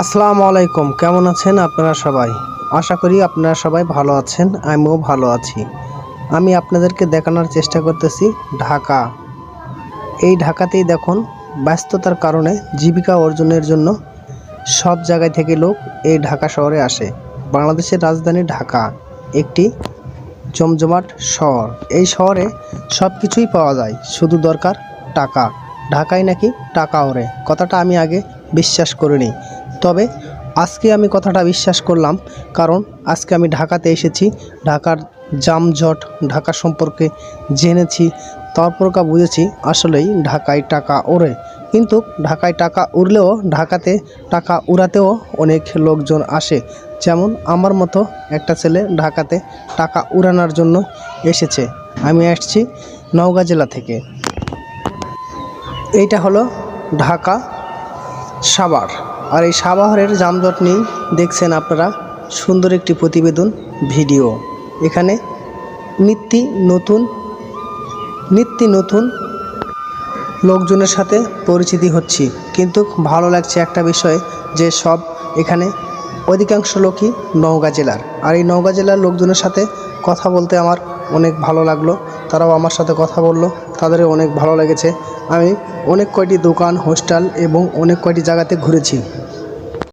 আসসালামু আলাইকুম, কেমন আছেন আপনারা সবাই? আশা করি আপনারা সবাই ভালো আছেন, আমিও ভালো আছি। আমি আপনাদেরকে দেখানোর চেষ্টা করতেছি ঢাকা। এই ঢাকাতেই দেখুন, ব্যস্ততার কারণে জীবিকা অর্জনের জন্য সব জায়গায় থেকে লোক এই ঢাকা শহরে আসে। বাংলাদেশের রাজধানী ঢাকা, একটি জমজমাট শহর। এই শহরে সব কিছুই পাওয়া যায়, শুধু দরকার টাকা। ঢাকায় নাকি টাকা ওরে কথাটা আমি আগে বিশ্বাস করিনি। তবে আজকে আমি কথাটা বিশ্বাস করলাম, কারণ আজকে আমি ঢাকাতে এসেছি, ঢাকার জামজট, ঢাকা সম্পর্কে জেনেছি তারপরকা বুঝেছি আসলেই ঢাকায় টাকা ওড়ে। কিন্তু ঢাকায় টাকা উড়লেও ঢাকাতে টাকা উড়াতেও অনেক লোকজন আসে। যেমন আমার মতো একটা ছেলে ঢাকাতে টাকা উড়ানোর জন্য এসেছে। আমি আসছি নওগাঁ জেলা থেকে। এইটা হলো ঢাকা সাভার। আর এই সাভারের যানজট নিয়ে দেখছেন আপনারা সুন্দর একটি প্রতিবেদন ভিডিও। এখানে নিত্য নতুন নিত্য নতুন লোকজনের সাথে পরিচিতি হচ্ছি। কিন্তু ভালো লাগছে একটা বিষয় যে সব এখানে অধিকাংশ লোকই নওগাঁ জেলার। আর এই নওগাঁ জেলার লোকজনের সাথে কথা বলতে আমার অনেক ভালো লাগল। তারাও আমার সাথে কথা বলল। তাদেরও অনেক ভালো লেগেছে। আমি অনেক কয়টি দোকান, হোস্টেল এবং অনেক কয়টি জায়গাতে ঘুরেছি।